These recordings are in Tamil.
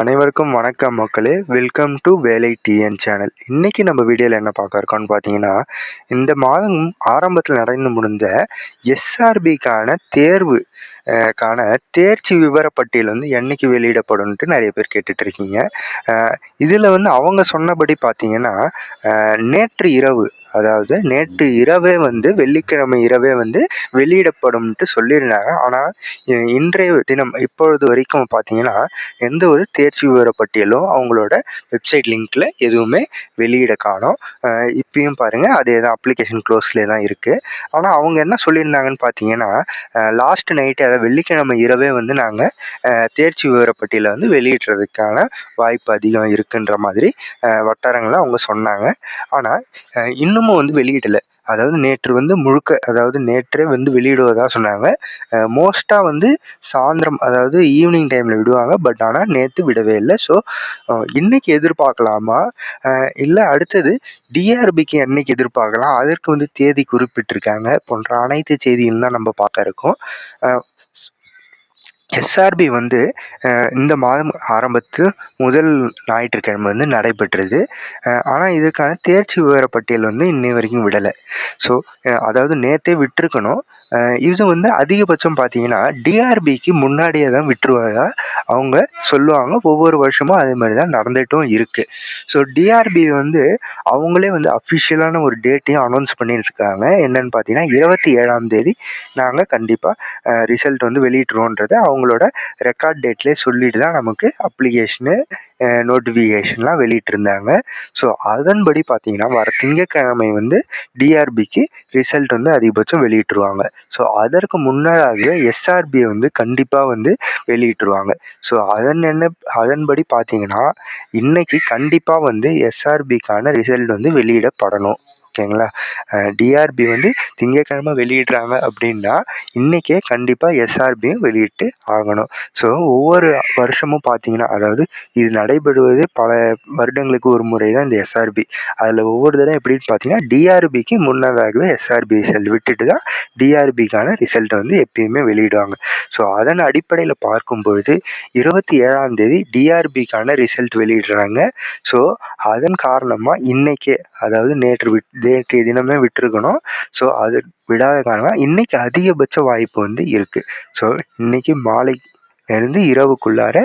அனைவருக்கும் வணக்கம் மக்களே. Welcome to Velai TN channel. இன்றைக்கி நம்ம வீடியோவில் என்ன பார்க்க இருக்கோம்னு பார்த்தீங்கன்னா இந்த மாதம் ஆரம்பத்தில் நடந்து முடிந்த எஸ்ஆர்பிக்கான தேர்வு அஹ், கான தேர்ச்சி விவரப்பட்டியல் வந்து என்றைக்கு வெளியிடப்படும்ன்ட்டு நிறைய பேர் கேட்டுட்ருக்கீங்க இதில் வந்து அவங்க சொன்னபடி பார்த்தீங்கன்னா நேற்று இரவு அதாவது நேற்று இரவே வந்து வெள்ளிக்கிழமை இரவே வந்து வெளியிடப்படும்ன்ட்டு சொல்லியிருந்தாங்க. ஆனால் இன்றைய தினம் இப்பொழுது வரைக்கும் பார்த்தீங்கன்னா எந்த ஒரு தேர்ச்சி விவரப்பட்டியலும் அவங்களோட வெப்சைட் லிங்க்கில் எதுவுமே வெளியிட காணும். இப்பயும் பாருங்கள் அதே தான் அப்ளிகேஷன் க்ளோஸ்லே தான் இருக்குது ஆனால் அவங்க என்ன சொல்லியிருந்தாங்கன்னு பார்த்தீங்கன்னா லாஸ்ட் நைட்டு அதாவது வெள்ளிக்கிழமை இரவே வந்து நாங்கள் தேர்ச்சி விவர பட்டியலை வந்து வெளியிடுறதுக்கான வாய்ப்பு அதிகம் இருக்குன்ற மாதிரி வட்டாரங்களை அவங்க சொன்னாங்க. ஆனால் இன்னும் இன்னமும் வந்து வெளியிடலை. அதாவது நேற்று வந்து முழுக்க அதாவது நேற்றே வந்து வெளியிடுவதா சொன்னாங்க. மோஸ்ட்டாக வந்து சாயந்தரம் அதாவது ஈவினிங் டைமில் விடுவாங்க. பட் ஆனால் நேற்று விடவே இல்லை. ஸோ இன்னைக்கு எதிர்பார்க்கலாமா? இல்லை அடுத்தது டிஆர்பிக்கு என்னைக்கு எதிர்பார்க்கலாம். அதற்கு வந்து தேதி குறிப்பிட்டிருக்காங்க. போன்ற அனைத்து செய்திகள் தான் நம்ம பார்க்க இருக்கோம். எஸ்ஆர்பி வந்து இந்த மாதம் ஆரம்பத்தில் முதல் ஞாயிற்றுக்கிழமை வந்து நடைபெற்றது. ஆனால் இதற்கான தேர்ச்சி விவரப்பட்டியல் வந்து இன்னை வரைக்கும் விடலை. ஸோ அதாவது நேற்றே விட்டிருக்கணும். இது வந்து அதிகபட்சம் பார்த்தீங்கன்னா டிஆர்பிக்கு முன்னாடியே தான் விட்டுருவாங்க. அவங்க சொல்லுவாங்க ஒவ்வொரு வருஷமும் அதே மாதிரி தான் நடந்துட்டும் இருக்குது ஸோ டிஆர்பி வந்து அவங்களே வந்து அஃபிஷியலான ஒரு டேட்டையும் அனௌன்ஸ் பண்ணியிருக்காங்க. என்னன்னு பார்த்தீங்கன்னா இருபத்தி ஏழாம் தேதி நாங்கள் கண்டிப்பாக ரிசல்ட் வந்து வெளியிட்டுருவோன்றதை அவங்களோட ரெக்கார்ட் டேட்லேயே சொல்லிட்டு தான் நமக்கு அப்ளிகேஷனு நோட்டிஃபிகேஷன்லாம் வெளியிட்டிருந்தாங்க. ஸோ அதன்படி பார்த்தீங்கன்னா வர திங்கட்கிழமை வந்து டிஆர்பிக்கு ரிசல்ட் வந்து அதிகபட்சம் வெளியிட்டுருவாங்க. ஸோ அதற்கு முன்னதாகவே எஸ்ஆர்பியை வந்து கண்டிப்பாக வந்து வெளியிட்டுருவாங்க. ஸோ அதன் என்ன அதன்படி பார்த்தீங்கன்னா இன்னைக்கு கண்டிப்பாக வந்து எஸ்ஆர்பிக்கான ரிசல்ட் வந்து வெளியிடப்படணும். ஓகேங்களா? டிஆர்பி வந்து திங்கட்கிழமை வெளியிடுறாங்க அப்படின்னா இன்றைக்கே கண்டிப்பாக எஸ்ஆர்பியும் வெளியிட்டு ஆகணும். ஸோ ஒவ்வொரு வருஷமும் பார்த்தீங்கன்னா அதாவது இது நடைபெறுவது பல வருடங்களுக்கு ஒரு முறை தான் இந்த எஸ்ஆர்பி அதில் ஒவ்வொரு தடவை எப்படின்னு பார்த்தீங்கன்னா டிஆர்பிக்கு முன்னதாகவே எஸ்ஆர்பி ரிசல்ட் விட்டுட்டு தான் டிஆர்பிக்கான ரிசல்ட்டை வந்து எப்பயுமே வெளியிடுவாங்க. ஸோ அதன் அடிப்படையில் பார்க்கும்பொழுது இருபத்தி ஏழாம் தேதி டிஆர்பிக்கான ரிசல்ட் வெளியிடுறாங்க. ஸோ அதன் காரணமாக இன்றைக்கே அதாவது நேற்று விட் நேற்றைய தினமே விட்டுருக்கணும். ஸோ அது விடாத காரணமாக இன்றைக்கி அதிகபட்ச வாய்ப்பு வந்து இருக்குது ஸோ இன்றைக்கி மாலை இருந்து இரவுக்குள்ளார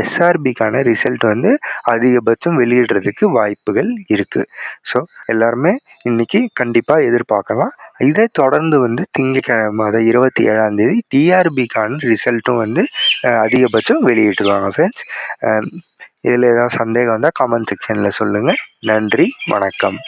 எஸ்ஆர்பிக்கான ரிசல்ட் வந்து அதிகபட்சம் வெளியிடுறதுக்கு வாய்ப்புகள் இருக்குது ஸோ எல்லாருமே இன்றைக்கி கண்டிப்பாக எதிர்பார்க்கலாம். இதை தொடர்ந்து வந்து திங்கட்கிழமை அதை இருபத்தி ஏழாம் தேதி டிஆர்பிக்கான ரிசல்ட்டும் வந்து அதிகபட்சம் வெளியிட்டுருவாங்க ஃப்ரெண்ட்ஸ் இதில் ஏதாவது சந்தேகம் வந்தால் கமெண்ட் செக்ஷனில் சொல்லுங்கள் நன்றி வணக்கம்.